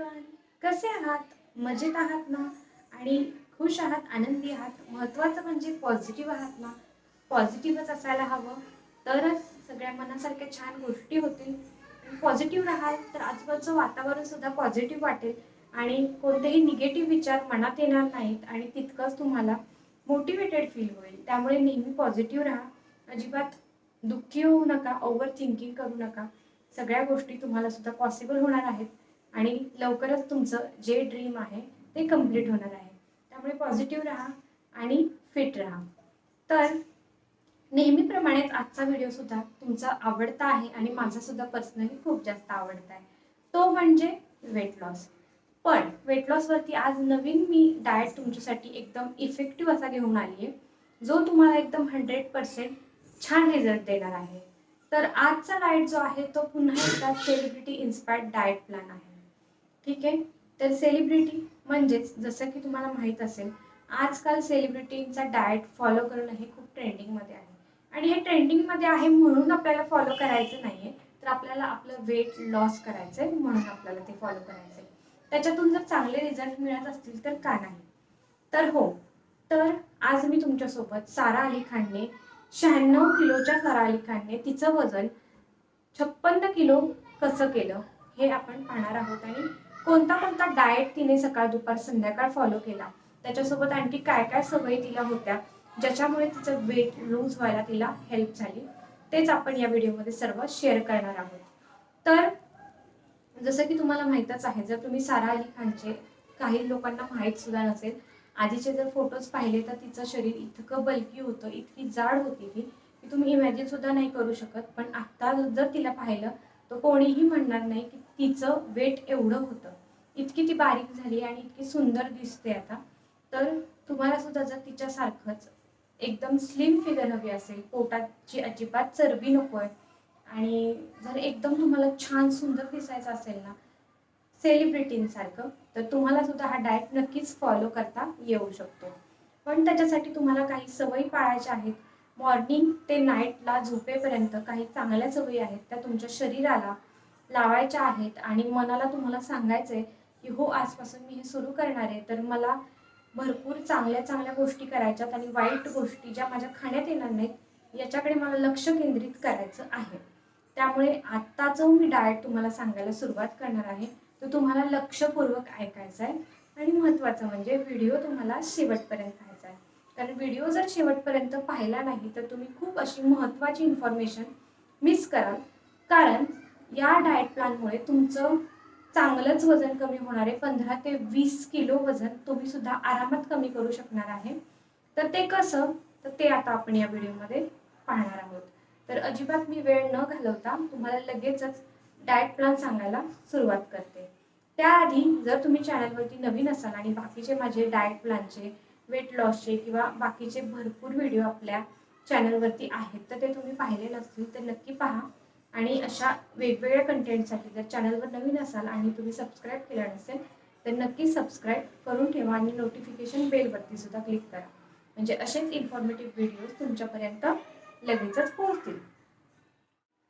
Everyone कसे आहात? मजेत आहात ना? आणि खुश आहात? आनंदी आहात? महत्त्वाचं म्हणजे पॉझिटिव्ह आहात ना? पॉझिटिव्हच असायला हवं. तरच सगळ्या मनासारख्या छान गोष्टी होतील. पॉझिटिव्ह राहाल तर आजूबाजूचं वातावरण सुद्धा पॉझिटिव्ह वाटेल. आणि कोणतेही निगेटिव्ह विचार मनात येणार नाहीत आणि तितकंच तुम्हाला मोटिवेटेड फील होईल. त्यामुळे नेहमी पॉझिटिव्ह राहा. अजिबात दुःखी होऊ नका. ओव्हर थिंकिंग करू नका. सगळ्या गोष्टी तुम्हाला सुद्धा पॉसिबल होणार आहेत. आणि लवकरच तुमचं जे ड्रीम आहे ते कंप्लीट होणार आहे. त्यामुळे पॉझिटिव्ह राहा आणि फिट राहा. तर नेहमीप्रमाणेच आजचा व्हिडिओसुद्धा तुमचा आवडता आहे आणि माझा सुद्धा पर्सनली खूप जास्त आवडता आहे. तो म्हणजे वेट लॉस पण वेट लॉसवरती आज नवीन मी डाएट तुमच्यासाठी एकदम इफेक्टिव्ह असा घेऊन आली आहे जो तुम्हाला एकदम हंड्रेड पर्सेंट छान रिझल्ट देणार आहे. तर आजचा डाएट जो आहे तो पुन्हा एकदा सेलिब्रिटी इन्स्पायर्ड डाएट प्लॅन आहे. ठीक आहे? तर सेलिब्रिटी म्हणजेच जसं की तुम्हाला माहीत असेल आजकाल सेलिब्रिटींचा डाएट फॉलो करणं हे खूप ट्रेंडिंगमध्ये आहे. आणि हे ट्रेंडिंगमध्ये आहे म्हणून आपल्याला फॉलो करायचं नाही आहे तर आपल्याला आपलं वेट लॉस करायचं आहे म्हणून आपल्याला ते फॉलो करायचं आहे त्याच्यातून जर चांगले रिझल्ट मिळत असतील तर का नाही? तर हो तर आज मी तुमच्यासोबत सारा अली खानने शहाण्णव किलोच्या सारा अली खानने तिचं वजन छप्पन्न किलो कसं केलं हे आपण पाहणार आहोत आणि कोणता कोणता डाएट तिने सकाळ दुपार संध्याकाळ फॉलो केला. त्याच्यासोबत आणखी काय काय सवयी तिला होत्या ज्याच्यामुळे तिचं वेट लूज व्हायला तिला हेल्प झाली तेच आपण या व्हिडिओमध्ये सर्व शेअर करणार आहोत. तर जसं की तुम्हाला माहीतच आहे जर तुम्ही सारा अली खानचे काही लोकांना माहीत सुद्धा नसेल आधीचे जर फोटोज पाहिले तर तिचं शरीर इतकं बल्की होतं इतकी जाड होती ती की तुम्ही इमॅजिन सुद्धा नाही करू शकत. पण आत्ता जर तिला पाहिलं तर कोणीही म्हणणार नाही की तिचं वेट एवढं होतं. इतकी ती बारीक झाली आणि इतकी सुंदर दिसते आता. तर तुम्हाला सुद्धा जर तिच्यासारखंच एकदम स्लिम फिगर हवी असेल पोटाची अजिबात चरबी नको आहे आणि जर एकदम तुम्हाला छान सुंदर दिसायचं असेल ना सेलिब्रिटींसारखं तर तुम्हाला सुद्धा हा डाएट नक्कीच फॉलो करता येऊ शकतो. पण त्याच्यासाठी तुम्हाला काही सवयी पाळायच्या आहेत मॉर्निंग ते नाईटला झोपेपर्यंत काही चांगल्या सवयी आहेत त्या तुमच्या शरीराला लावायच्या आहेत आणि मनाला तुम्हाला सांगायचं आहे की हो आजपासून मी हे सुरू करणार आहे. तर मला भरपूर चांगल्या चांगल्या गोष्टी करायच्यात आणि वाईट गोष्टी ज्या माझ्या खाण्यात येणार नाहीत याच्याकडे मला लक्ष केंद्रित करायचं आहे. त्यामुळे आत्ता जो मी डाएट तुम्हाला सांगायला सुरुवात करणार आहे. तो तुम्हाला लक्षपूर्वक ऐकायचा आहे आणि महत्त्वाचं म्हणजे व्हिडिओ तुम्हाला शेवटपर्यंत आहे कारण व्हिडिओ जर शेवटपर्यंत पाहिला नाही तर तुम्ही खूप अशी महत्त्वाची इन्फॉर्मेशन मिस कराल. कारण या डाएट प्लॅनमुळे तुमचं चांगलंच वजन कमी होणार आहे. पंधरा ते वीस किलो वजन तुम्ही सुद्धा आरामात कमी करू शकणार आहे. तर ते कसं? तर ते आता आपण या व्हिडिओमध्ये पाहणार आहोत. तर अजिबात मी वेळ न घालवता तुम्हाला लगेचच डाएट प्लॅन सांगायला सुरुवात करते. त्याआधी जर तुम्ही चॅनलवरती नवीन असाल आणि बाकीचे माझे डाएट प्लॅनचे वेट लॉसचे किंवा बाकीचे भरपूर व्हिडिओ आपल्या चॅनलवरती आहेत. तर ते तुम्ही पाहिले नसतील तर नक्की पहा. आणि अशा वेगवेगळ्या कंटेंटसाठी जर चॅनलवर नवीन असाल आणि तुम्ही सबस्क्राईब केलं नसेल तर नक्की सबस्क्राईब करून ठेवा आणि नोटिफिकेशन बेलवरती सुद्धा क्लिक करा. म्हणजे असेच इन्फॉर्मेटिव्ह व्हिडिओज तुमच्यापर्यंत लगेचच पोहोचतील.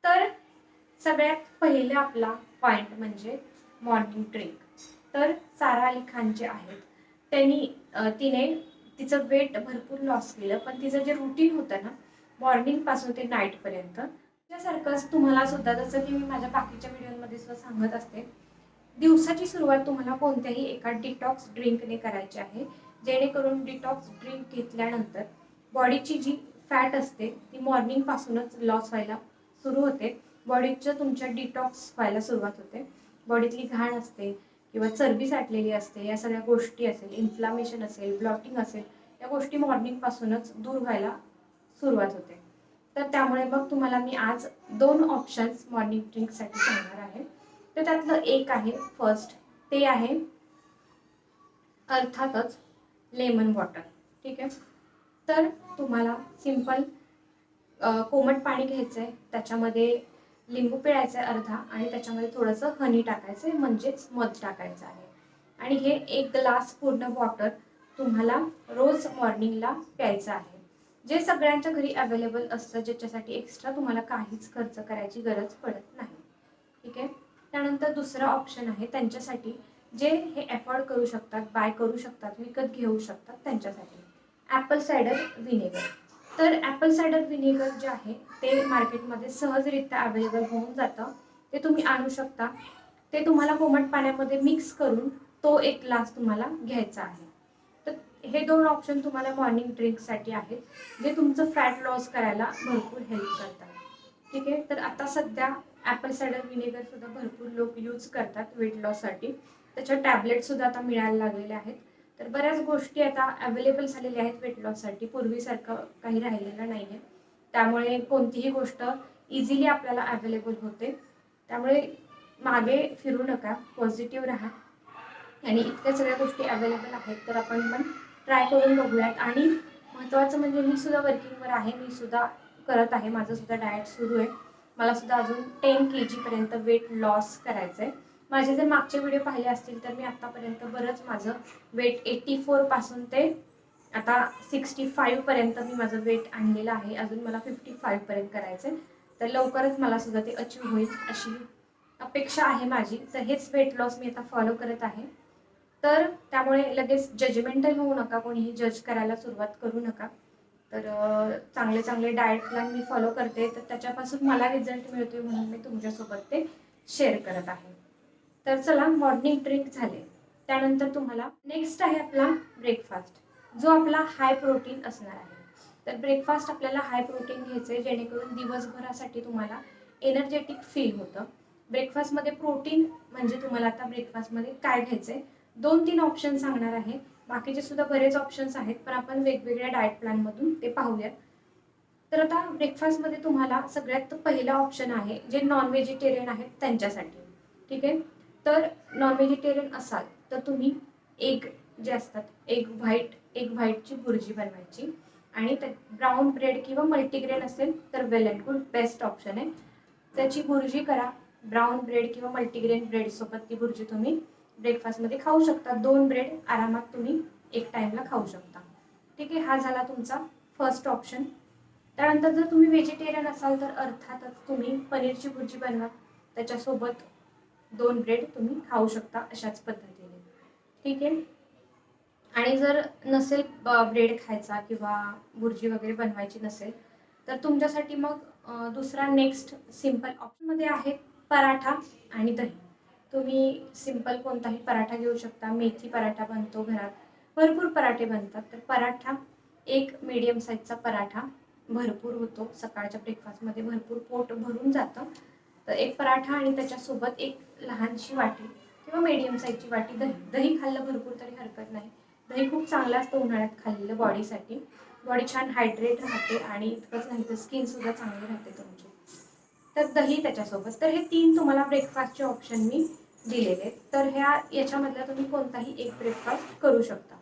तर सगळ्यात पहिला आपला पॉईंट म्हणजे मॉर्निंग ड्रिंक तर सारा अली खान जे आहेत त्यांनी तिने तिचं वेट भरपूर लॉस केलं. पण तिचं जे रुटीन होतं ना मॉर्निंगपासून ते नाईटपर्यंत त्यासारखंच तुम्हाला सुद्धा जसं की मी माझ्या बाकीच्या व्हिडिओमध्ये सुद्धा सांगत असते दिवसाची सुरुवात तुम्हाला कोणत्याही एका डिटॉक्स ड्रिंकने करायची आहे. जेणेकरून डिटॉक्स ड्रिंक घेतल्यानंतर बॉडीची जी फॅट असते ती मॉर्निंगपासूनच लॉस व्हायला सुरू होते. बॉडीचं तुमच्या डिटॉक्स व्हायला सुरुवात होते. बॉडीतली घाण असते. किंवा चरबी साठलेली असते या सगळ्या गोष्टी असेल इन्फ्लामेशन असेल ब्लॉटिंग असेल या गोष्टी मॉर्निंगपासूनच दूर व्हायला सुरुवात होते. तर त्यामुळे मग तुम्हाला मी आज दोन ऑप्शन्स मॉर्निंग ड्रिंकसाठी सांगणार आहे. तर त्यातलं एक आहे फर्स्ट ते आहे अर्थातच लेमन वॉटर ठीक आहे? तर तुम्हाला सिंपल कोमट पाणी घ्यायचं आहे त्याच्यामध्ये लिंबू पिळायचं आहे अर्धा आणि त्याच्यामध्ये थोडंसं हनी टाकायचं आहे म्हणजेच मध टाकायचं आहे. आणि हे एक ग्लास पूर्ण वॉटर तुम्हाला रोज मॉर्निंगला प्यायचं आहे. जे सगळ्यांच्या घरी अवेलेबल असतं ज्याच्यासाठी एक्स्ट्रा तुम्हाला काहीच खर्च करायची गरज पडत नाही. ठीक आहे? त्यानंतर दुसरा ऑप्शन आहे त्यांच्यासाठी जे हे अफोर्ड करू शकतात बाय करू शकतात विकत घेऊ शकतात त्यांच्यासाठी. ॲपल सायडर व्हिनेगर तर ॲपल सायडर व्हिनेगर जे आहे ते मार्केटमध्ये सहजरित्या अवेलेबल होऊन जातं. ते तुम्ही आणू शकता. ते तुम्हाला कोमट पाण्यामध्ये मिक्स करून तो एक ग्लास तुम्हाला घ्यायचा आहे. तर हे दोन ऑप्शन तुम्हाला मॉर्निंग ड्रिंकसाठी आहेत जे तुमचं फॅट लॉस करायला भरपूर हेल्प करतात. ठीक आहे? तर आता सध्या ॲपल सायडर व्हिनेगरसुद्धा भरपूर लोक यूज करतात वेट लॉससाठी त्याच्या टॅबलेटसुद्धा आता मिळायला लागलेल्या आहेत. तर बऱ्याच गोष्टी आता अवेलेबल झालेल्या आहेत वेट लॉससाठी पूर्वीसारखं काही राहिलेलं नाही आहे त्यामुळे कोणतीही गोष्ट इझिली आपल्याला अवेलेबल होते. त्यामुळे मागे फिरू नका. पॉझिटिव्ह राहा. आणि इतक्या सगळ्या गोष्टी अवेलेबल आहेत तर आपण पण ट्राय करून बघूयात. आणि महत्त्वाचं म्हणजे मी सुद्धा वर्किंगवर आहे. मी सुद्धा करत आहे. माझं सुद्धा डाएट सुरू आहे. मला सुद्धा अजून टेन के जीपर्यंत वेट लॉस करायचं आहे माझे जर मागचे व्हिडिओ पाहिले असतील तर मी आत्तापर्यंत बरंच माझं वेट एट्टी फोरपासून ते आता सिक्स्टी फाईव्हपर्यंत मी माझं वेट आणलेलं आहे. अजून मला फिफ्टी फाईव्हपर्यंत करायचं आहे तर लवकरच मला सुद्धा ते अचीव होईल अशी अपेक्षा आहे माझी. तर हेच वेट लॉस मी आता फॉलो करत आहे. तर त्यामुळे लगेच जजमेंटल होऊ नका कोणीही जज करायला सुरुवात करू नका. तर चांगले चांगले डाएट प्लॅन मी फॉलो करते. तर त्याच्यापासून मला रिझल्ट मिळतोय म्हणून मी तुमच्यासोबत ते शेअर करत आहे. तर चला मॉर्निंग ड्रिंक झाले. त्यानंतर तुम्हाला नेक्स्ट आहे आपला ब्रेकफास्ट जो आपला हाय प्रोटीन असणार आहे. तर ब्रेकफास्ट आपल्याला हाय प्रोटीन घ्यायचं आहे जेणेकरून दिवसभरासाठी तुम्हाला एनर्जेटिक फील होतं. ब्रेकफास्टमध्ये प्रोटीन म्हणजे तुम्हाला आता ब्रेकफास्टमध्ये काय घ्यायचं आहे दोन तीन ऑप्शन सांगणार आहे. बाकीचे सुद्धा बरेच ऑप्शन्स आहेत पण आपण वेगवेगळ्या डाएट प्लॅनमधून ते पाहूयात. तर आता ब्रेकफास्टमध्ये तुम्हाला सगळ्यात पहिला ऑप्शन आहे जे नॉन व्हेजिटेरियन आहेत त्यांच्यासाठी. ठीक आहे? तर नॉन व्हेजिटेरियन असाल तर तुम्ही एग जे असतात एग व्हाईट एग व्हाईटची भुर्जी बनवायची. आणि त्या ब्राऊन ब्रेड किंवा मल्टीग्रेन असेल तर well and good best option आहे. त्याची भुर्जी करा. ब्राऊन ब्रेड किंवा मल्टीग्रेन ब्रेडसोबत ती भुर्जी तुम्ही ब्रेकफास्टमध्ये खाऊ शकता. दोन ब्रेड आरामात तुम्ही एक टाईमला खाऊ शकता. ठीक आहे? हा झाला तुमचा फर्स्ट ऑप्शन त्यानंतर जर तुम्ही व्हेजिटेरियन असाल तर अर्थातच तुम्ही पनीरची भुर्जी बनवा. त्याच्यासोबत दोन ब्रेड तुम्ही खाऊ शकता अशाच पद्धतीने. ठीक आहे? आणि जर नसेल ब्रेड खायचा किंवा भुर्जी वगैरे बनवायची नसेल तर तुमच्यासाठी मग दुसरा नेक्स्ट सिंपल ऑप्शनमध्ये आहे पराठा आणि दही. तुम्ही सिंपल कोणताही पराठा घेऊ शकता. मेथी पराठा बनतो घरात. भरपूर पराठे बनतात. तर पराठा एक मीडियम साईजचा पराठा भरपूर होतो. सकाळच्या ब्रेकफास्टमध्ये भरपूर पोट भरून जातं. तर एक पराठा आणि त्याच्यासोबत एक लहानशी वाटी किंवा मीडियम साईजची वाटी. दही दही खाल्लं भरपूर तरी हरकत नाही. दही खूप चांगलं असतं उन्हाळ्यात खाल्लेलं बॉडीसाठी. बॉडी छान हायड्रेट राहते आणि इतकंच नाही तर स्किनसुद्धा चांगली राहते तुमची. तर दही त्याच्यासोबत. तर हे तीन तुम्हाला ब्रेकफास्टचे ऑप्शन मी दिलेले. आहेत तर ह्या याच्यामधला तुम्ही कोणताही एक ब्रेकफास्ट करू शकता.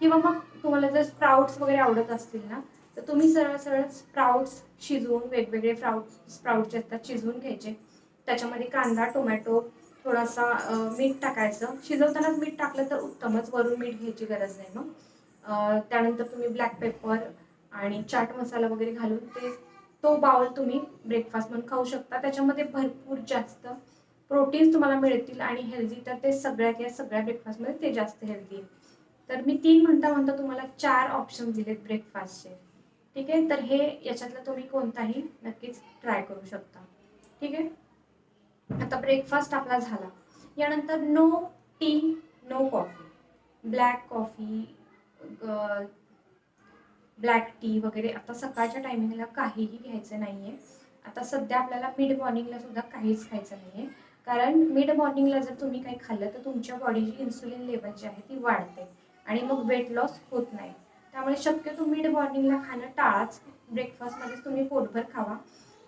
किंवा मग तुम्हाला जर स्प्राउट्स वगैरे आवडत असतील ना तर तुम्ही सरळ सरळ स्प्राउट्स शिजवून वेगवेगळे फ्राउट स्प्राउट जे असतात शिजवून घ्यायचे. त्याच्यामध्ये कांदा टोमॅटो थोडासा मीठ टाकायचं. शिजवतानाच मीठ टाकलं तर उत्तमच वरून मीठ घ्यायची गरज नाही मग. त्यानंतर तुम्ही ब्लॅक पेपर आणि चाट मसाला वगैरे घालून ते तो बाउल तुम्ही ब्रेकफास्ट म्हणून खाऊ शकता. त्याच्यामध्ये भरपूर जास्त प्रोटीन्स तुम्हाला मिळतील आणि हेल्दी तर ते सगळ्यात या सगळ्या ब्रेकफास्टमध्ये ते जास्त हेल्दी आहे तर मी तीन म्हणता म्हणता तुम्हाला चार ऑप्शन दिलेत ब्रेकफास्टचे ठीक आहे? तर हे याच्यातलं तुम्ही कोणताही नक्कीच ट्राय करू शकता. ठीक आहे? आता ब्रेकफास्ट आपला झाला. यानंतर no tea no coffee black coffee black tea वगैरे. आता सकाळच्या टायमिंगला काहीही घ्यायचं नाही आहे आता सध्या आपल्याला मिड मॉर्निंगला सुद्धा काहीच खायचं नाही आहे कारण मिड मॉर्निंगला जर तुम्ही काही खाल्लं तर तुमच्या बॉडीची इन्सुलिन लेवल जी आहे ती वाढते. आणि मग वेट लॉस होत नाही. त्यामुळे शक्यतो मिड मॉर्निंगला खाणं टाळाच. ब्रेकफास्टमध्येच तुम्ही पोटभर खावा.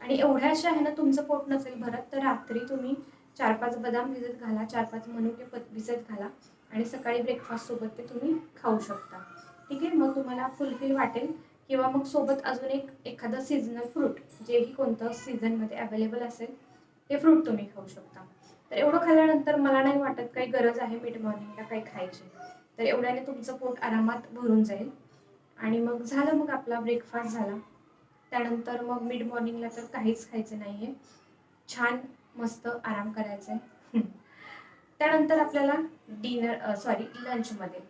आणि एवढ्याशा ह्यानं तुमचं पोट नसेल भरत तर रात्री तुम्ही चार पाच बदाम भिजत घाला चार पाच मनुके पत भिजत घाला. आणि सकाळी ब्रेकफास्टसोबत ते तुम्ही खाऊ शकता. ठीक आहे? मग तुम्हाला फुलफिल वाटेल. किंवा मग सोबत अजून एक एखादं सीझनल फ्रूट जेही कोणतं सीझनमध्ये अवेलेबल असेल ते फ्रूट तुम्ही खाऊ शकता. तर एवढं खाल्ल्यानंतर मला नाही वाटत काही गरज आहे मिड मॉर्निंगला काही खायची. तर एवढ्याने तुमचं पोट आरामात भरून जाईल. आणि मग झालं मग आपला ब्रेकफास्ट झाला. त्यानंतर मग मिड मॉर्निंगला तर काहीच खायचं नाही आहे छान मस्त आराम करायचा आहे त्यानंतर आपल्याला डिनर सॉरी लंचमध्ये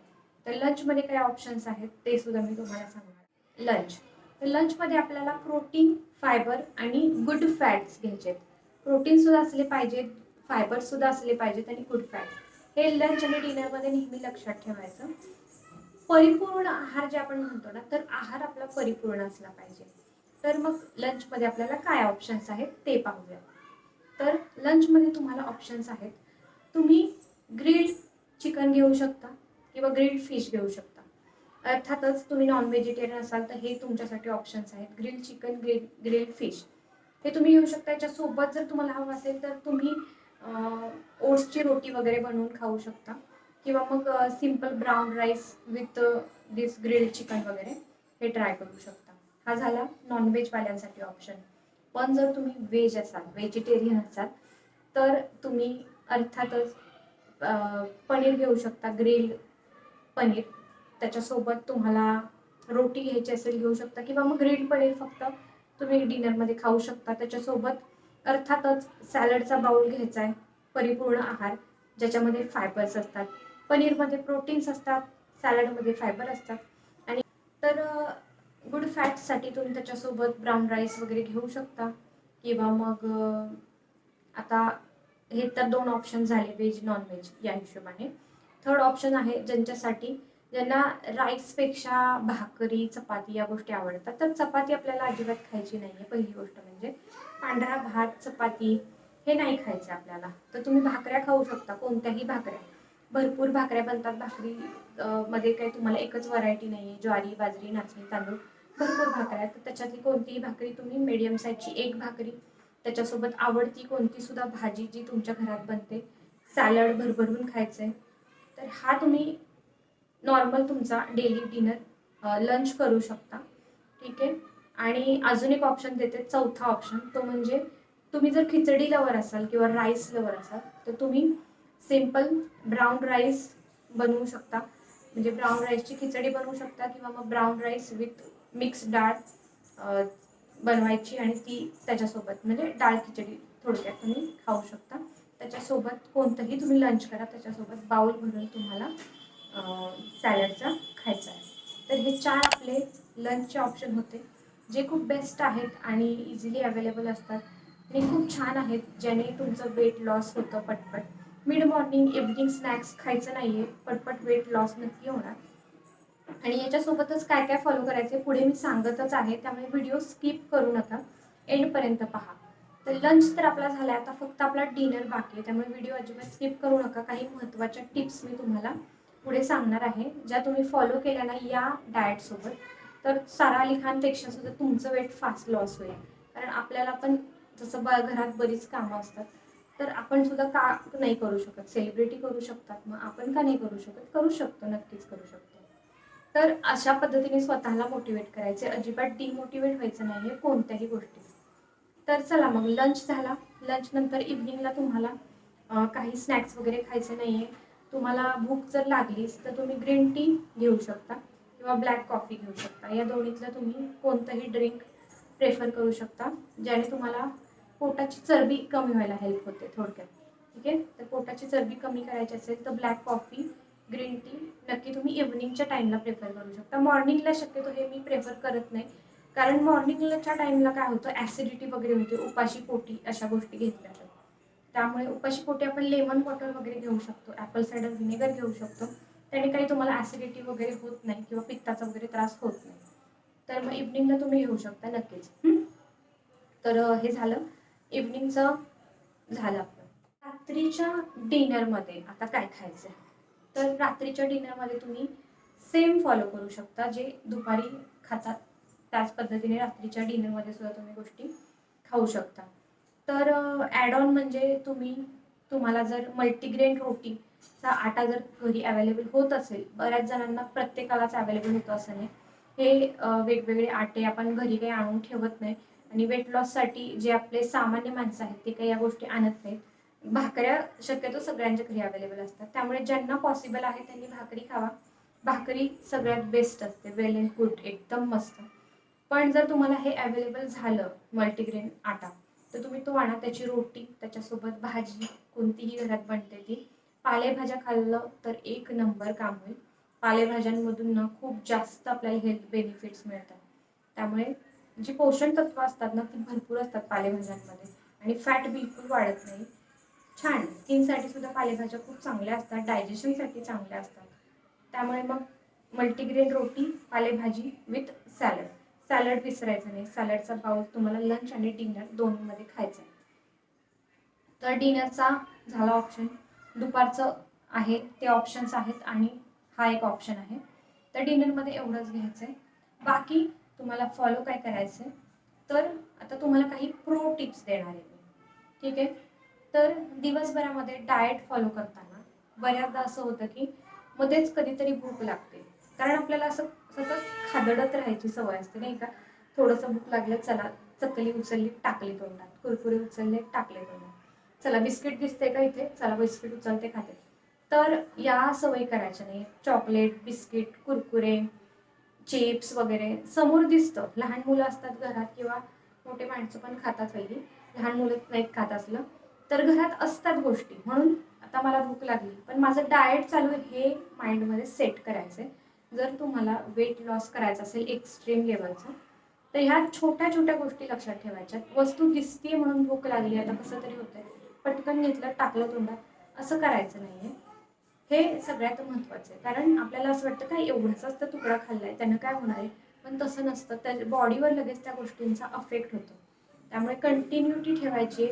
तर लंचमध्ये काय ऑप्शन्स आहेत ते सुद्धा मी तुम्हाला सांगणार लंच तर लंचमध्ये आपल्याला प्रोटीन फायबर आणि गुड फॅट्स घ्यायचे आहेत. प्रोटीनसुद्धा असले पाहिजेत फायबरसुद्धा असले पाहिजेत आणि गुड फॅट हे लंच आणि डिनरमध्ये नेहमी लक्षात ठेवायचं. परिपूर्ण आहार जे आपण म्हणतो ना तर आहार आपला परिपूर्ण असला पाहिजे. तर मग लंचमध्ये आपल्याला काय ऑप्शन्स आहेत ते पाहूया. तर लंचमध्ये तुम्हाला ऑप्शन्स आहेत. तुम्ही ग्रिल्ड चिकन घेऊ शकता किंवा ग्रिल्ड फिश घेऊ शकता. अर्थातच तुम्ही नॉन व्हेजिटेरियन असाल तर हे तुमच्यासाठी ऑप्शन्स आहेत. Grilled chicken grill grilled fish हे तुम्ही घेऊ शकता. याच्यासोबत जर तुम्हाला हवं असेल तर तुम्ही ओट्सची रोटी वगैरे बनवून खाऊ शकता. किंवा मग simple brown rice with this grilled chicken वगैरे हे ट्राय करू शकता. हा झाला नॉनव्हेजवाल्यांसाठी ऑप्शन पण जर तुम्ही व्हेज असाल व्हेजिटेरियन असाल तर तुम्ही अर्थातच पनीर घेऊ शकता ग्रिल पनीर. त्याच्यासोबत तुम्हाला रोटी घ्यायची असेल घेऊ शकता. किंवा मग ग्रिल पनीर फक्त तुम्ही डिनरमध्ये खाऊ शकता. त्याच्यासोबत अर्थातच सॅलडचा बाउल घ्यायचा आहे परिपूर्ण आहार ज्याच्यामध्ये फायबर्स असतात. पनीरमध्ये प्रोटीन्स असतात सॅलडमध्ये फायबर असतात. आणि तर गुड फॅट्ससाठी तुम्ही त्याच्यासोबत ब्राऊन राईस वगैरे घेऊ शकता. किंवा मग आता हे तर दोन ऑप्शन झाले व्हेज नॉनव्हेज या हिशोबाने. थर्ड ऑप्शन आहे ज्यांच्यासाठी ज्यांना राईसपेक्षा भाकरी चपाती या गोष्टी आवडतात. तर चपाती आपल्याला अजिबात खायची नाही आहे पहिली गोष्ट म्हणजे पांढरा भात चपाती हे नाही खायचं आपल्याला. तर तुम्ही भाकऱ्या खाऊ शकता कोणत्याही भाकऱ्या. भरपूर भाकऱ्या बनतात. भाकरी मध्ये काही तुम्हाला एकच व्हरायटी नाही आहे ज्वारी बाजरी नाचणी तांदूळ भरपूर भाकऱ्या आहेत. तर त्याच्यातली कोणतीही भाकरी तुम्ही मीडियम साईजची एक भाकरी त्याच्यासोबत आवडती कोणती सुद्धा भाजी जी तुमच्या घरात बनते सॅलड भरभरून खायचं आहे तर हा तुम्ही नॉर्मल तुमचा डेली डिनर लंच करू शकता. ठीक आहे? आणि अजून एक ऑप्शन देते चौथा ऑप्शन तो म्हणजे तुम्ही जर खिचडी लवर असाल किंवा राईस लवर असाल तर तुम्ही सिंपल ब्राऊन राईस बनवू शकता. म्हणजे ब्राऊन राईसची खिचडी बनवू शकता किंवा मग ब्राऊन राईस विथ मिक्स डाळ बनवायची आणि ती त्याच्यासोबत म्हणजे डाळ खिचडी थोडक्यात तुम्ही खाऊ शकता. त्याच्यासोबत कोणतंही तुम्ही लंच करा त्याच्यासोबत बाउल भरून तुम्हाला सॅलडचा खायचा आहे. तर हे चार आपले लंचचे ऑप्शन होते जे खूप बेस्ट आहेत आणि इझिली अवेलेबल असतात. आणि खूप छान आहेत ज्याने तुमचं वेट लॉस होतं पटपट. मिड मॉर्निंग इव्हनिंग स्नॅक्स खायचं नाही आहे पटपट वेट लॉस नक्की होणार. आणि याच्यासोबतच काय काय फॉलो करायचे पुढे मी सांगतच आहे त्यामुळे व्हिडिओ स्किप करू नका. एंडपर्यंत पहा. तर लंच तर आपला झाला आता फक्त आपला डिनर बाकी आहे त्यामुळे व्हिडिओ अजिबात स्किप करू नका. काही महत्त्वाच्या टिप्स मी तुम्हाला पुढे सांगणार आहे ज्या तुम्ही फॉलो केल्या ना या डाएटसोबत तर सारा अली खानपेक्षा सुद्धा तुमचं वेट फास्ट लॉस होईल. कारण आपल्याला पण जसं ब घरात बरीच कामं असतात तर आपण सुद्धा का नाही करू शकत. सेलिब्रिटी करू शकतात. मग आपण का नाही करू शकत? करू शकतो. नक्कीच करू शकतो. तर अशा पद्धतीने स्वतःला मोटिवेट करायचे. अजिबात डिमोटिवेट व्हायचं नाही आहे कोणत्याही गोष्टी. तर चला मग लंच झाला. लंच नंतर इव्हनिंगला तुम्हाला काही स्नॅक्स वगैरे खायचे नाही आहे तुम्हाला भूक जर लागलीच तर तुम्ही ग्रीन टी घेऊ शकता किंवा ब्लॅक कॉफी घेऊ शकता. या दोन्हीतलं तुम्ही कोणतंही ड्रिंक प्रेफर करू शकता ज्याने तुम्हाला पोटाची चरबी कमी व्हायला हेल्प होते थोडक्यात. ठीक आहे? तर पोटाची चरबी कमी करायची असेल तर ब्लॅक कॉफी ग्रीन टी नक्की तुम्ही इव्हनिंगच्या टाईमला प्रेफर करू शकता. मॉर्निंगला शक्यतो हे मी प्रेफर करत नाही. कारण मॉर्निंगच्या टाईमला काय होतं? ॲसिडिटी वगैरे होते. उपाशी पोटी अशा गोष्टी घेतल्या जातात. त्यामुळे उपाशी पोटी आपण लेमन वॉटर वगैरे घेऊ शकतो. ॲपल सायडर व्हिनेगर घेऊ शकतो. त्याने काही तुम्हाला ॲसिडिटी वगैरे होत नाही किंवा पित्ताचा वगैरे त्रास होत नाही. तर मग इव्हनिंगला तुम्ही घेऊ शकता नक्कीच. तर हे झालं. इव्हनिंगचं झालं आपलं. रात्रीच्या डिनरमध्ये आता काय खायचं तर रात्रीच्या डिनरमध्ये तुम्ही सेम फॉलो करू शकता जे दुपारी खातात. त्याच पद्धतीने रात्रीच्या डिनरमध्ये सुद्धा तुम्ही गोष्टी खाऊ शकता. तर ॲड ऑन म्हणजे तुम्ही तुम्हाला जर मल्टीग्रेन रोटीचा आटा जर घरी अवेलेबल होत असेल बऱ्याच जणांना प्रत्येकालाच अवेलेबल होतं असं नाही. हे वेगवेगळे आटे आपण घरी काही आणून ठेवत नाही. आणि वेट लॉससाठी जे आपले सामान्य माणसं आहेत ते काही या गोष्टी आणत नाहीत. भाकऱ्या शक्यतो सगळ्यांच्या घरी अवेलेबल असतात. त्यामुळे ज्यांना पॉसिबल आहे त्यांनी भाकरी खावा. भाकरी सगळ्यात बेस्ट असते. वेल अँड गुड एकदम मस्त. पण जर तुम्हाला हे अवेलेबल झालं मल्टीग्रेन आटा तर तुम्ही तो आणा. त्याची रोटी त्याच्यासोबत भाजी कोणतीही घरात बनते ती. पालेभाज्या खाल्लं तर एक नंबर काम होईल. पालेभाज्यांमधून ना खूप जास्त आपल्याला हेल्थ बेनिफिट्स मिळतात. त्यामुळे जी पोषण तत्व असतात ना ती भरपूर असतात पालेभाज्यांमध्ये. आणि फॅट बिलकुल वाढत नाही. छान. स्किनसाठी सुद्धा पालेभाज्या खूप चांगल्या असतात. डायजेशनसाठी चांगल्या असतात. त्यामुळे मग मल्टीग्रेन रोटी पालेभाजी विथ सॅलड सॅलड विसरायचं नाही. सॅलडचा बाउल तुम्हाला लंच आणि डिनर दोनमध्ये खायचा आहे. तर डिनरचा झाला ऑप्शन दुपारचं आहे ते ऑप्शन्स आहेत आणि हा एक ऑप्शन आहे. तर डिनरमध्ये एवढंच घ्यायचं आहे बाकी तुम्हाला फॉलो काय करायचं आहे तर आता तुम्हाला काही प्रो टिप्स देणार आहे मी. ठीक आहे? तर दिवसभरामध्ये डाएट फॉलो करताना बऱ्याचदा असं होतं की मध्येच कधीतरी भूक लागते. कारण आपल्याला असं सतत खादडत राहायची सवय असते नाही का? थोडंसं भूक लागलं चला चकली उचलली टाकली तोंडात. कुरकुरे उचलले टाकले तोंडात. चला बिस्किट दिसते का इथे? चला बिस्किट उचलते खाते. तर या सवयी करायच्या नाही. चॉकलेट बिस्किट कुरकुरे चिप्स वगैरे समोर दिसतं. लहान मुलं असतात घरात किंवा मोठे माणसं पण खातात हल्ली. लहान मुलं नाहीत खात असलं. तर घरात असतात गोष्टी. म्हणून आता मला भूक लागली. पण माझं डाएट चालू आहे हे माइंडमध्ये सेट करायचं आहे जर तुम्हाला वेट लॉस करायचं असेल एक्स्ट्रीम लेवलचं तर ह्या छोट्या छोट्या गोष्टी लक्षात ठेवायच्या. वस्तू दिसतीये म्हणून भूक लागली. आता कसं तरी होतंय. पटकन घेतलं टाकलं तोंडात. असं करायचं नाही आहे हे सगळ्यात महत्त्वाचं आहे. कारण आपल्याला असं वाटतं काय एवढाच तर तुकडा खाल्लाय त्यानं काय होणार आहे? पण तसं नसतं. त्या बॉडीवर लगेच त्या गोष्टींचा अफेक्ट होतो. त्यामुळे कंटिन्युटी ठेवायची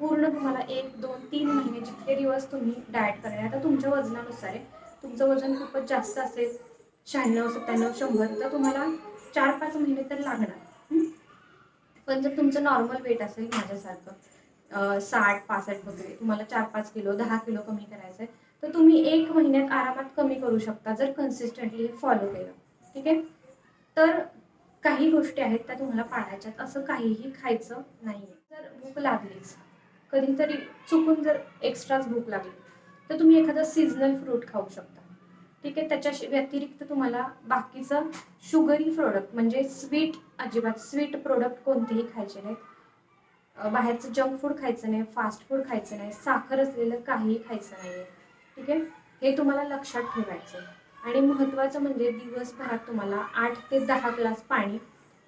पूर्ण तुम्हाला एक दोन तीन महिने जितके दिवस तुम्ही डाएट करायला आता तुमच्या वजनानुसार आहे. तुमचं वजन खूपच जास्त असेल शहाण्णव सत्त्याण्णव शंभर तर तुम्हाला चार पाच महिने तर लागणार. पण जर तुमचं नॉर्मल वेट असेल माझ्यासारखं साठ पासष्ट वगैरे तुम्हाला चार पाच किलो दहा किलो कमी करायचं आहे तर तुम्ही एक महिन्यात आरामात कमी करू शकता जर कन्सिस्टंटली फॉलो केलं. ठीक आहे? तर काही गोष्टी आहेत त्या तुम्हाला पाळायच्यात. असं काहीही खायचं नाही जर भूक लागलीच कधीतरी चुकून जर एक्स्ट्राच भूक लागली तर तुम्ही एखादं सीझनल फ्रूट खाऊ शकता. ठीक आहे? त्याच्या व्यतिरिक्त तुम्हाला बाकीचं शुगरी प्रोडक्ट म्हणजे स्वीट अजिबात स्वीट प्रोडक्ट कोणतेही खायचे नाहीत. बाहेरचं जंक फूड खायचं नाही फास्ट फूड खायचं नाही साखर असलेलं काहीही खायचं नाही आहे ठीक आहे? हे तुम्हाला लक्षात ठेवायचं आणि महत्त्वाचं म्हणजे दिवसभरात तुम्हाला आठ ते दहा ग्लास पाणी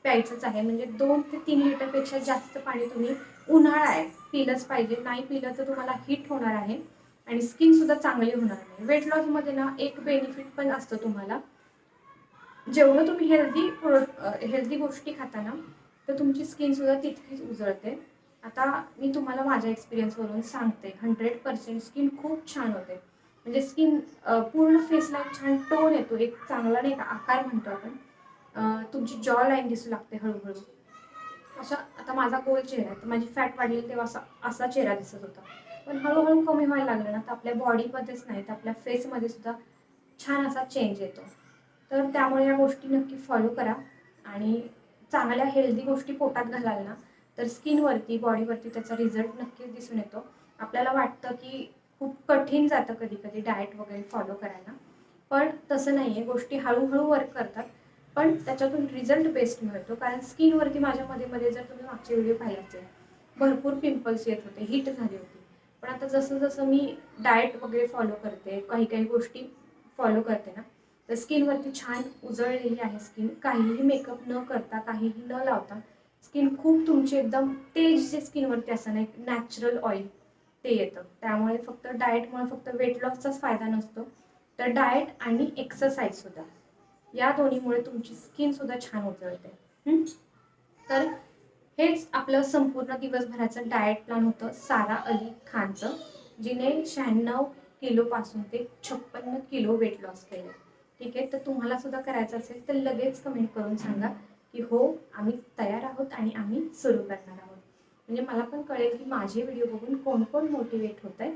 प्यायचंच आहे. म्हणजे दोन ते तीन लिटरपेक्षा जास्त पाणी तुम्ही उन्हाळा आहे पिलंच पाहिजे. नाही पिलं तर तुम्हाला हिट होणार आहे आणि स्किनसुद्धा चांगली होणार नाही. वेट लॉसमध्ये ना एक बेनिफिट पण असतं तुम्हाला. जेवढं तुम्ही हेल्दी हेल्दी गोष्टी खाता ना तर तुमची स्किनसुद्धा तितकीच उजळते. आता मी तुम्हाला माझ्या एक्सपिरियन्सवरून सांगते. हंड्रेड पर्सेंट स्किन खूप छान होते. म्हणजे स्किन पूर्ण फेसला एक छान टोन येतो. एक चांगला नाही का आकार म्हणतो आपण. तुमची जॉ लाईन दिसू लागते हळूहळू. अशा आता माझा गोल चेहरा आहे. तर माझी फॅट वाढली तेव्हा असा असा चेहरा दिसत होता. पण हळूहळू कमी व्हायला लागलं ना तर आपल्या बॉडीमध्येच नाही तर आपल्या फेसमध्ये सुद्धा छान असा चेंज येतो. तर त्यामुळे या गोष्टी नक्की फॉलो करा. आणि चांगल्या हेल्दी गोष्टी पोटात घालाल ना तर स्किनवरती बॉडीवरती त्याचा रिझल्ट नक्कीच दिसून येतो. आपल्याला वाटतं की खूप कठीण जातं कधी कधी डाएट वगैरे फॉलो करायला. पण तसं नाही आहे गोष्टी हळूहळू वर्क करतात. पण त्याच्यातून रिझल्ट बेस्ट मिळतो. कारण स्किनवरती माझ्या मध्ये मध्ये जर तुम्ही मागचे व्हिडिओ पाहिले असेल भरपूर पिंपल्स येत होते. हिट झाली होती. पण आता जसं जसं मी डाएट वगैरे फॉलो करते काही काही गोष्टी फॉलो करते ना तर स्किनवरती छान उजळलेली आहे स्किन काहीही मेकअप न करता काहीही न लावता स्किन खूप तुमची एकदम तेज जे स्किनवरती असतं ना एक नॅचरल ऑइल ते येतं. त्यामुळे फक्त डाएटमुळे फक्त वेट लॉसचाच फायदा नसतो. तर डाएट आणि एक्सरसाइजसुद्धा या दोन्हीमुळे तुमची स्किन सुद्धा छान उजळते तर हेच आपलं संपूर्ण दिवसभराचं डाएट प्लॅन होतं सारा अली खानचं जिने शहाण्णव किलोपासून ते छप्पन्न किलो वेट लॉस केलं. ठीक आहे? तर तुम्हाला सुद्धा करायचं असेल तर लगेच कमेंट करून सांगा की हो आम्ही तयार आहोत आणि आम्ही सुरू करणार आहोत. म्हणजे मला पण कळेल की माझे व्हिडिओ बघून कोण कोण मोटिवेट होत आहे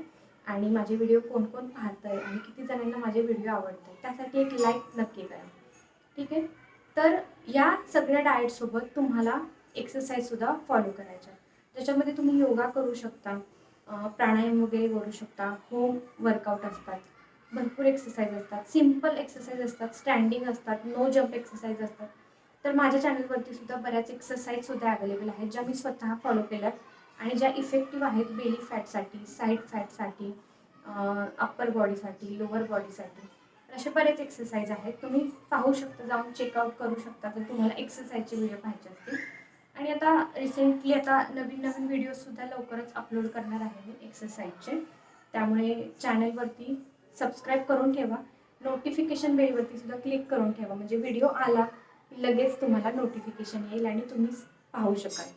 आणि माझे व्हिडिओ कोण कोण पाहत आहे आणि किती जणांना माझे व्हिडिओ आवडत आहे त्यासाठी एक लाईक नक्की करा. ठीक आहे? तर या सगळ्या डाएटसोबत तुम्हाला एक्सरसाइजसुद्धा फॉलो करायच्या ज्याच्यामध्ये तुम्ही योगा करू शकता प्राणायाम वगैरे करू शकता होम वर्कआउट असतात भरपूर एक्सरसाइज असतात सिंपल एक्सरसाइज असतात स्टँडिंग असतात नो जम्प एक्सरसाइज असतात. तर माझ्या चॅनलवरती सुद्धा बऱ्याच एक्सरसाइज सुद्धा अवेलेबल आहेत ज्या मी स्वतः फॉलो केल्यात. आणि ज्या इफेक्टिव्ह आहेत बेली फॅटसाठी साईड फॅटसाठी अप्पर बॉडीसाठी लोअर बॉडीसाठी असे बरेच एक्सरसाइज आहेत. तुम्ही पाहू शकता जाऊन चेकआउट करू शकता. जर तुम्हाला एक्सरसाइजचे व्हिडिओ पाहिजे असतील. आणि आता रिसेंटली आता नवीन नवीन व्हिडिओसुद्धा लवकरच अपलोड करणार आहे मी एक्सरसाइजचे त्यामुळे चॅनलवरती सबस्क्राईब करून ठेवा. नोटिफिकेशन बेलवरती सुद्धा क्लिक करून ठेवा. म्हणजे व्हिडिओ आला लगेच तुम्हाला नोटिफिकेशन येईल आणि तुम्ही पाहू शकाल.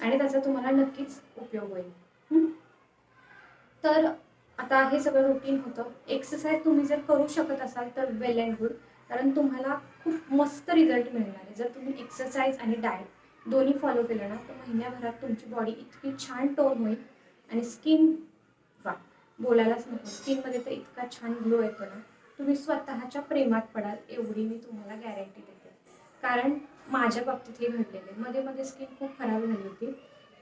आणि त्याचा तुम्हाला नक्कीच उपयोग होईल. तर आता हे सगळं रुटीन होतं. एक्सरसाइज तुम्ही जर करू शकत असाल तर वेल अँड गुड कारण तुम्हाला खूप मस्त रिझल्ट मिळणार आहे. जर तुम्ही एक्सरसाइज आणि डाएट दोन्ही फॉलो केलं ना तर महिन्याभरात तुमची बॉडी इतकी छान टोन होईल आणि स्किन वा बोलायलाच नको. स्किनमध्ये तर इतका छान ग्लो येतो ना. तुम्ही स्वतःच्या प्रेमात पडाल एवढी मी तुम्हाला गॅरंटी देते. कारण माझ्या बाबतीत हे घडलेले आहे. मध्ये मध्ये स्किन खूप खराब झाली होती.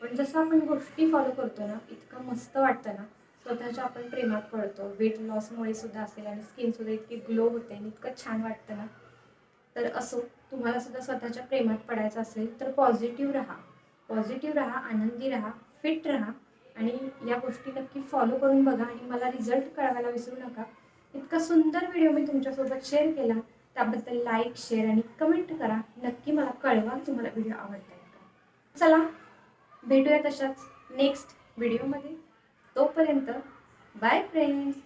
पण जसं आपण गोष्टी फॉलो करतो ना इतकं मस्त वाटतं ना स्वतःच्या आपण प्रेमात पडतो. वेट लॉसमुळे सुद्धा असेल आणि स्किन सुद्धा इतकी ग्लो होते आणि इतकं छान वाटतं ना. तर असो तुम्हाला सुद्धा स्वतःच्या प्रेमात पडायचं असेल तर पॉझिटिव्ह राहा. पॉझिटिव्ह राहा आनंदी राहा फिट राहा आणि या गोष्टी नक्की फॉलो करून बघा आणि मला रिझल्ट कळवायला विसरू नका. इतका सुंदर व्हिडिओ मी तुमच्यासोबत शेअर केला. त्याबद्दल लाईक शेअर आणि कमेंट करा. नक्की मला कळवा तुम्हाला व्हिडिओ आवडला आहे का. चला भेटूया तशाच नेक्स्ट व्हिडिओमध्ये तोपर्यंत बाय फ्रेंड्स